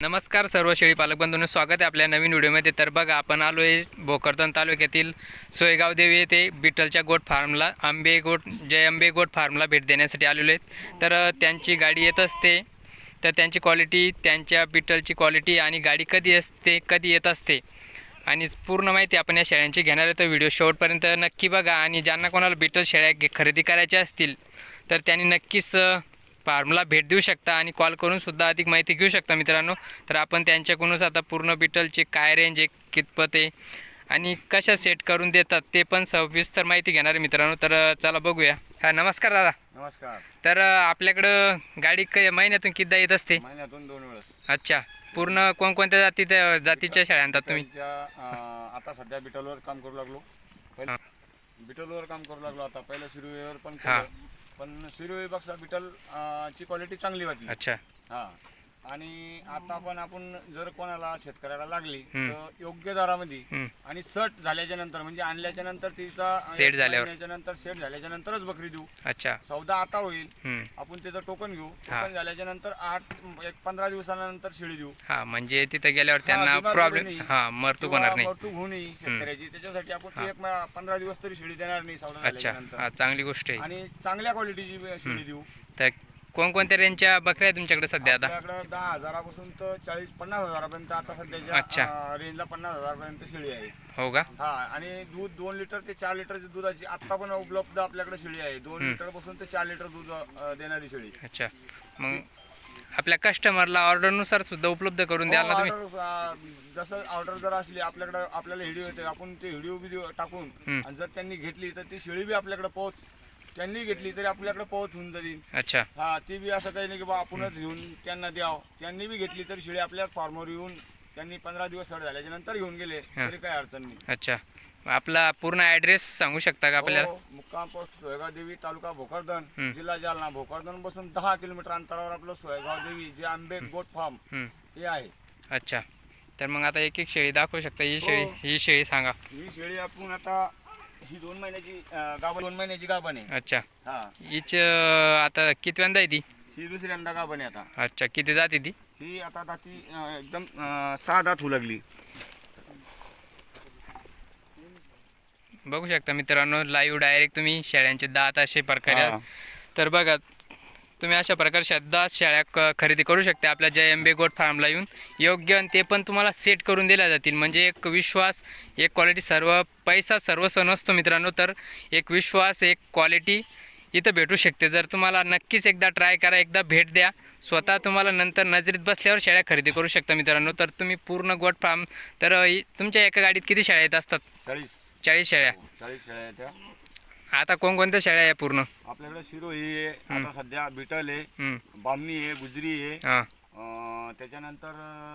नमस्कार सर्व शेळी पालक स्वागत आहे आपल्या नवीन व्हिडिओमध्ये. तर बघा आपण आलो आहे भोकरदन तालुक्यातील सोयगाव देवी येथे बिठलच्या गोट फार्मला आंबे गोट जय आंबे गोट फार्मला भेट देण्यासाठी आलेलो आहेत तर त्यांची गाडी येत असते. तर त्यांची क्वालिटी त्यांच्या बिठलची क्वालिटी आणि गाडी कधी असते कधी येत असते आणि पूर्ण माहिती आपण या शेळ्यांची घेणार आहे. तर व्हिडिओ शेवटपर्यंत नक्की बघा आणि ज्यांना कोणाला बिटल शेळ्या खरेदी करायच्या असतील तर त्यांनी नक्कीच फार्मला भेट देऊ शकता आणि कॉल करून सुद्धा अधिक माहिती घेऊ शकता मित्रांनो. तर आपण त्यांच्याकडूनच आता पूर्ण बिटलचे काय रेंज आहे कितपत आहे आणि कशा सेट करून देतात ते पण सविस्तर माहिती घेणार आहे मित्रांनो. तर चला बघूया. हा नमस्कार दादा. नमस्कार. तर आपल्याकडं गाडी क महिन्यातून कितीदा येत असते? महिन्यातून दोन वेळेस. अच्छा. पूर्ण कोणकोणत्या जाती जातीच्या शेळ्या आणतात तुम्ही? आता सध्या बिटलवर काम करू लागलो. बिटलवर काम करू लागलो. आता पहिलं शिरुवेवर पण पण शिरुवेपेक्षा बिटल अं, ची क्वालिटी चांगली वाटली. अच्छा. हा. आणि आता पण आपण जर कोणाला शेतकऱ्याला लागली. तर योग्य दरामध्ये. आणि सट झाल्याच्यानंतर म्हणजे आणल्याच्या नंतर तिचा सेट झाल्यावर. नंतर सेट झाल्याच्या नंतरच बकरी देऊ. अच्छा. सौदा आता होईल. आपण त्याचं टोकन घेऊ. टोकन झाल्याच्यानंतर आठ एक पंधरा दिवसानंतर शेळी देऊ. हा म्हणजे तिथं गेल्यावर त्यांना प्रॉब्लेम. हा मरतू किंवा होणार नाही. मरतूक होऊ नये शेतकऱ्याची. त्याच्यासाठी आपण एक पंधरा दिवस तरी शेळी देणार नाही सौदा झाल्याच्यानंतर. चांगली गोष्ट आहे. आणि चांगल्या क्वालिटीची शेळी देऊ. कोणकोणत्या रेंजच्या बकऱ्या आहे तुमच्याकडे सध्या आता? आपल्याकडे दहा हजारापासून तर चाळीस पन्नास हजारापर्यंत आता अच्छा. सध्याच्या अं, रेंजला पन्नास हजारपर्यंत शेळी आहे. हो का? हा आणि दूध दोन लिटर ते चार लिटरची दुधाची आता पण उपलब्ध आपल्याकडे शेळी आहे. दोन लिटरपासून ते चार लिटर दूध अं, देणारी शेळी. अच्छा. मग आपल्या कस्टमरला ऑर्डरनुसार सुद्धा उपलब्ध करून द्याल ना तुम्ही? ऑर्डर अं, जसं ऑर्डर जर असली आपल्याकडे आपल्याला व्हिडिओ येते आपण ते व्हिडिओ व्हिडिओ टाकून. आणि जर त्यांनी घेतली तर ती शेळी बी आपल्याकडे पोहोच. त्यांनी घेतली तरी आपल्याकडे पोहोच होऊन जाईल. अच्छा. हा ती बी असं काही नाही की बा आपणच घेऊन त्यांना द्यावं. त्यांनी बी घेतली तर शेळी आपल्या फार्मवर येऊन त्यांनी पंधरा दिवस सड झाल्याच्यानंतर घेऊन गेले. तरी काही अडचण नाही. अच्छा. आपला पूर्ण ॲड्रेस सांगू शकता का आपल्याला? हो, मुक्काम पोस्ट सोयगाव देवी तालुका भोकरदन. जिल्हा जालना. भोकरदनपासून दहा किलोमीटर अंतरावर आपलं सोयगाव देवी जे आंबे गोट फार्म हम्म. हे आहे. अच्छा. तर मग आता एक एक शेळी दाखवू शकता? ही शेळी हो. ही शेळी सांगा. ही शेळी आपण आता ही दोन महिन्याची गाभण दोन महिन्याची गाभण आहे. अच्छा. हा. हीच आता कितव्यांदा आहे ती? ही दुसऱ्यांदा गाभण आहे आता. अच्छा किती जाते ती? ही आता दाती अं, एकदम अं, सहा दात होऊ लागली. बघू शकता मित्रांनो लाईव्ह डायरेक्ट तुम्ही शेळ्यांचे दात असे प्रकारे हा. आहेत. तर बघा तुम्ही अशा प्रकारच्या दात शेळ्या क- खरेदी करू शकता. आपल्या जय एम बे गोट फार्मला येऊन. योग्य आणि ते पण तुम्हाला सेट करून दिल्या जातील. म्हणजे एक विश्वास एक क्वालिटी सर्व पैसा सर्वस्व नसतो मित्रांनो तर एक विश्वास एक क्वालिटी इथं भेटू शकते. जर तुम्हाला नक्कीच एकदा ट्राय करा एकदा भेट द्या. स्वतः तुम्हाला नंतर नजरेत बसल्यावर शेळ्या खरेदी करू शकता मित्रांनो. तर तुम्ही पूर्ण गोट फार्म तर तुमच्या एका गाडीत किती शेळ्या येत असतात? चाळीस. चाळीस शेळ्या हो, चाळीस त्या आता कोणकोणत्या शेळ्या आहे पूर्ण? आपल्याकडे शिरो ही आहे आता सध्या बिटल आहे बामणी आहे गुजरी आहे. अं, त्याच्यानंतर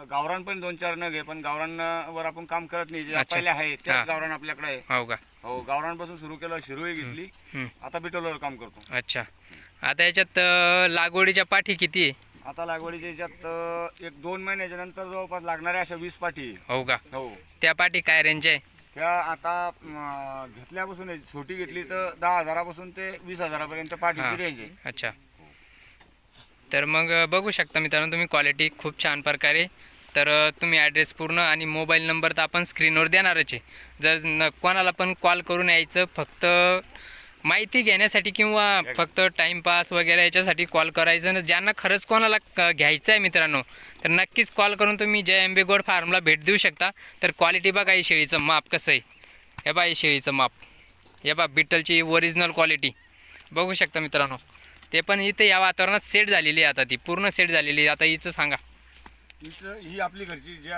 गावरान पण दोन चार नग आहे पण गावरानवर आपण काम करत नाही. जे अच्छा. पहिले आहे हा. त्याच गावरान आपल्याकडे आहे. हो का? हो गावरानपासून सुरू केलं शिरोही घेतली. हम्म, आता बिटलवर काम करतो. अच्छा. आता याच्यात अ, लागवडीच्या पाठी किती आहे? आता लागवडीच्या याच्यात अं, एक दोन महिन्याच्या नंतर जवळपास लागणाऱ्या अशा वीस पाठी आहे. हो का? हो. त्या पाठी काय रेंज आहे? त्या आता घेतल्यापासून आहे. छोटी घेतली तर दहा हजारापासून ते वीस हजारापर्यंत. पाठीची रेंज आहे अच्छा तर मग बघू शकता मित्रांनो तुम्ही क्वालिटी खूप छान प्रकारे तर तुम्ही ॲड्रेस पूर्ण आणि मोबाईल नंबर तर आपण स्क्रीनवर देणारच आहे जर न कोणाला पण कॉल करून यायचं फक्त माहिती घेण्यासाठी किंवा फक्त टाईमपास वगैरे याच्यासाठी कॉल करायचं न ज्यांना खरंच कोणाला घ्यायचं आहे मित्रांनो तर नक्कीच कॉल करून तुम्ही जय एम्बेगोड फार्मला भेट देऊ शकता. तर क्वालिटी बघा ही शेळीचं माप कसं आहे. हे बा ही शेळीचं माप हे बा बिटलची ओरिजिनल क्वालिटी बघू शकता मित्रांनो. ते पण इथे या वातावरणात सेट झालेली आहे आता ती. पूर्ण सेट झालेली आहे. आता हिचं सांगा. हिचं- ही आपली घरची जे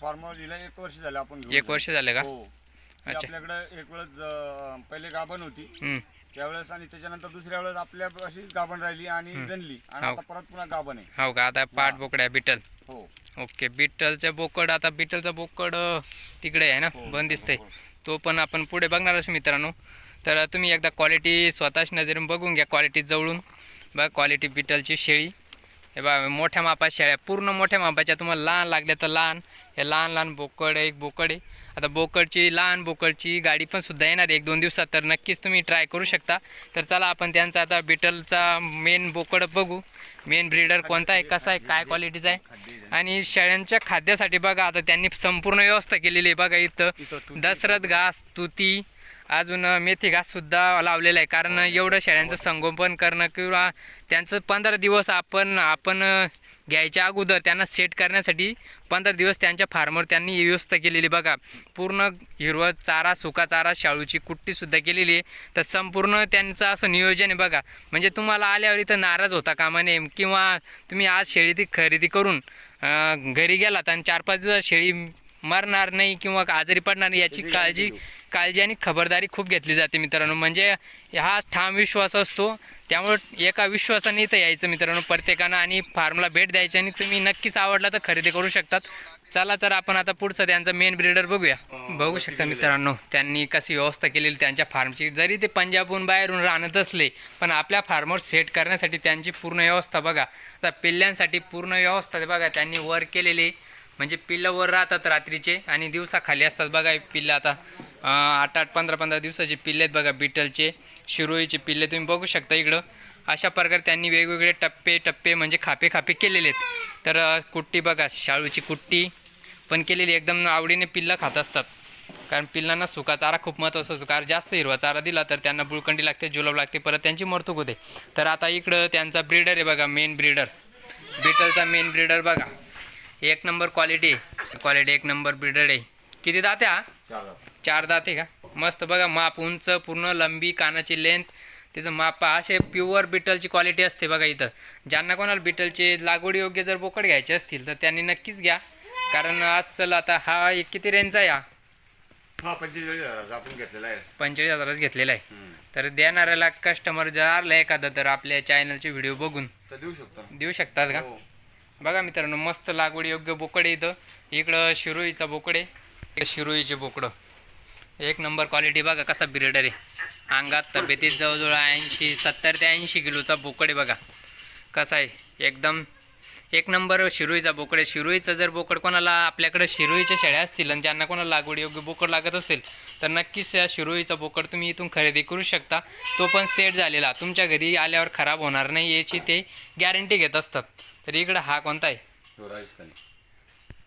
फार्मवर हिला एक वर्ष झालं आपण एक वर्ष झालं का? हो. ती अच्छा. आपल्याकडे एक वेळेस अं, पहिले गाभण होती. हम्म, त्यावेळेस आणि त्याच्यानंतर दुसऱ्या वेळेस आपल्या अशीच गाभण राहिली आणि जनली आणि हो. आता परत पुन्हा गाभण आहे. हो का? आता पाठ बोकड्या बिटल. हो. ओके बिटलचं बोकड आता बिटलचं बोकड अं, तिकडे आहे ना? हो, बंद दिसतंय. हो, हो. तो पण आपण पुढे बघणारच मित्रांनो. तर तुम्ही एकदा क्वालिटी स्वतःच नजरेने बघून घ्या क्वालिटी जवळून. बघा क्वालिटी बिटलची शेळी. हे बा मोठ्या मापात शेळ्या पूर्ण मोठ्या मापाच्या तुम्हाला लहान लागल्या तर लहान. हे लहान लहान बोकड एक बोकड आहे. आता बोकडची लहान बोकडची गाडी पण सुद्धा येणार आहे. एक दोन दिवसात तर नक्कीच तुम्ही ट्राय करू शकता. तर चला आपण त्यांचा आता बिटलचा मेन बोकड बघू. मेन ब्रीडर कोणता आहे कसा आहे काय क्वालिटीचा आहे. आणि शेळ्यांच्या खाद्यासाठी बघा आता त्यांनी संपूर्ण व्यवस्था केलेली आहे. बघा इथं दसरथ घास तुती अजून मेथी घास सुद्धा लावलेला आहे. कारण एवढं शेळ्यांचं संगोपन करणं किंवा त्यांचं पंधरा दिवस आपण आपण घ्यायच्या अगोदर त्यांना सेट करण्यासाठी पंधरा दिवस त्यांच्या फार्मवर त्यांनी व्यवस्था केलेली बघा. पूर्ण हिरवं चारा सुका चारा शाळूची कुट्टीसुद्धा केलेली आहे. तर संपूर्ण त्यांचं असं नियोजन आहे बघा. म्हणजे तुम्हाला आल्यावर इथं नाराज होता कामा नये किंवा तुम्ही आज शेळी ती खरेदी करून घरी गेलात आणि चार पाच दिवस शेळी मरणार नाही किंवा आजारी पडणार नाही याची काळजी काळजी आणि खबरदारी खूप घेतली जाते मित्रांनो. म्हणजे हा ठाम विश्वास असतो. त्यामुळे एका विश्वासाने इथं यायचं मित्रांनो प्रत्येकानं आणि फार्मला भेट द्यायची आणि तुम्ही नक्कीच आवडला तर खरेदी करू शकतात. चला तर आपण आता पुढचं त्यांचा मेन ब्रीडर बघूया. बघू शकता मित्रांनो त्यांनी कशी व्यवस्था केलेली त्यांच्या फार्मची. जरी ते पंजाबहून बाहेरून राहत असले पण आपल्या फार्मवर सेट करण्यासाठी त्यांची पूर्ण व्यवस्था बघा. आता पिल्ल्यांसाठी पूर्ण व्यवस्था ते बघा. त्यांनी वर केलेली म्हणजे पिल्लं वर राहतात रात्रीचे आणि दिवसा खाली असतात बघा पिल्लं आता. आठ आठ पंधरा पंधरा दिवसाचे पिल्ले आहेत बघा बिटलचे शिरोईचे पिल्ले तुम्ही बघू शकता इकडं. अशा प्रकारे त्यांनी वेगवेगळे टप्पे टप्पे म्हणजे खापे खापे केलेले आहेत. तर कुट्टी बघा शाळूची कुट्टी पण केलेली एकदम आवडीने पिल्लं खात असतात. कारण पिल्लांना सुका चारा खूप महत्त्वाचा असतो. कारण जास्त हिरवा चारा दिला तर त्यांना बुळकंडी लागते जुलाब लागते परत त्यांची मरतूक होते. तर आता इकडं त्यांचा ब्रीडर आहे बघा मेन ब्रीडर बिटलचा मेन ब्रीडर बघा. एक नंबर क्वालिटी क्वालिटी एक नंबर ब्रीडर आहे. किती दाते. चार दाते का? मस्त बघा माप उंच पूर्ण लंबी कानाची लेंथ त्याचं माप. असे प्युअर बिटलची क्वालिटी असते बघा इथं. ज्यांना कोणाला बिटलचे लागवड योग्य जर बोकड घ्यायचे असतील तर त्यांनी नक्कीच घ्या. कारण असल आता हा एक किती रेंजचा आहे हा? पंचेचाळीस हजाराचा आपण घेतलेला आहे. पंचेचाळीस हजारच घेतलेला आहे. तर देणाऱ्याला कस्टमर जर आला एखादा तर आपल्या चॅनलचे व्हिडिओ बघून. तर देऊ शकतो. देऊ शकतात का? हो. बघा मित्रांनो मस्त लागवड योग्य बोकड आहे इथं. इकडं शिरोईचा बोकड आहे. शिरोईचे बोकडं. एक नंबर क्वालिटी बघा कसा ब्रिडर आहे. अंगात तब्येतीत जवळजवळ ऐंशी सत्तर ते ऐंशी किलोचा बोकड आहे बघा. कसा आहे? एकदम एक नंबर शिरोईचा बोकड आहे. शिरोईचा जर बोकड कोणाला आपल्याकडे शिरोईच्या शेळ्या असतील आणि ज्यांना कोणाला लागवड योग्य बोकड लागत असेल तर नक्कीच या शिरोईचा बोकड तुम्ही इथून खरेदी करू शकता. तो पण सेट झालेला. तुमच्या घरी आल्यावर खराब होणार नाही याची ते गॅरंटी घेत असतात. तर इकडं हा कोणता आहे?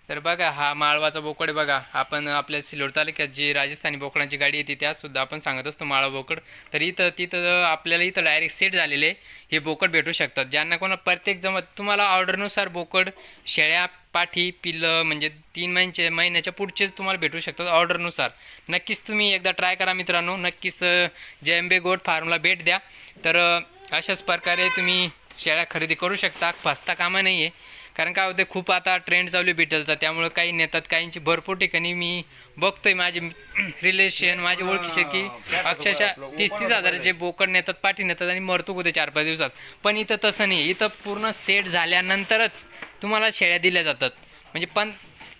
तर बघा हा माळवाचा बोकड आहे बघा. आपण आपल्या सिल्लोड तालुक्यात जी राजस्थानी बोकडांची गाडी येते त्यातसुद्धा आपण सांगत असतो माळवा बोकड. तर इथं तिथं आपल्याला इथं डायरेक्ट सेट झालेले हे बोकड भेटू शकतात. ज्यांना कोणा प्रत्येक जमत तुम्हाला ऑर्डरनुसार बोकड शेळ्या पाठी पिल्लं म्हणजे तीन महिन्याचे महिन्याच्या पुढचेच तुम्हाला भेटू शकतात ऑर्डरनुसार. नक्कीच तुम्ही एकदा ट्राय करा मित्रांनो. नक्कीच जे एम बे गोट फार्मला भेट द्या. तर अशाच प्रकारे तुम्ही शेळ्या खरेदी करू शकता. फसता कामा नाही आहे कारण काय होते खूप आता ट्रेंड चालू आहे बिटलचा त्यामुळे काही नेतात काहींची भरपूर ठिकाणी मी बघतोय माझे रिलेशन माझे ओळखीचे की अक्षरशः तीस तीस हजाराचे बोकड नेतात पाठी नेतात आणि मरतूक होते चार पाच दिवसात. पण इथं तसं नाही. इथं पूर्ण सेट झाल्यानंतरच तुम्हाला शेळ्या दिल्या जातात. म्हणजे पण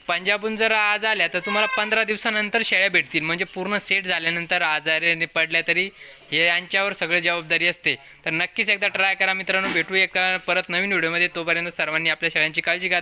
पंजाबहून जर आज आल्या तर तुम्हाला पंधरा दिवसानंतर शेळ्या भेटतील. म्हणजे पूर्ण सेट झाल्यानंतर आजारी पडल्या तरी हे यांच्यावर सगळं जबाबदारी असते. तर नक्कीच एकदा ट्राय करा मित्रांनो. भेटू एका परत नवीन व्हिडिओमध्ये तोपर्यंत सर्वांनी आपल्या शेळ्यांची काळजी घ्या.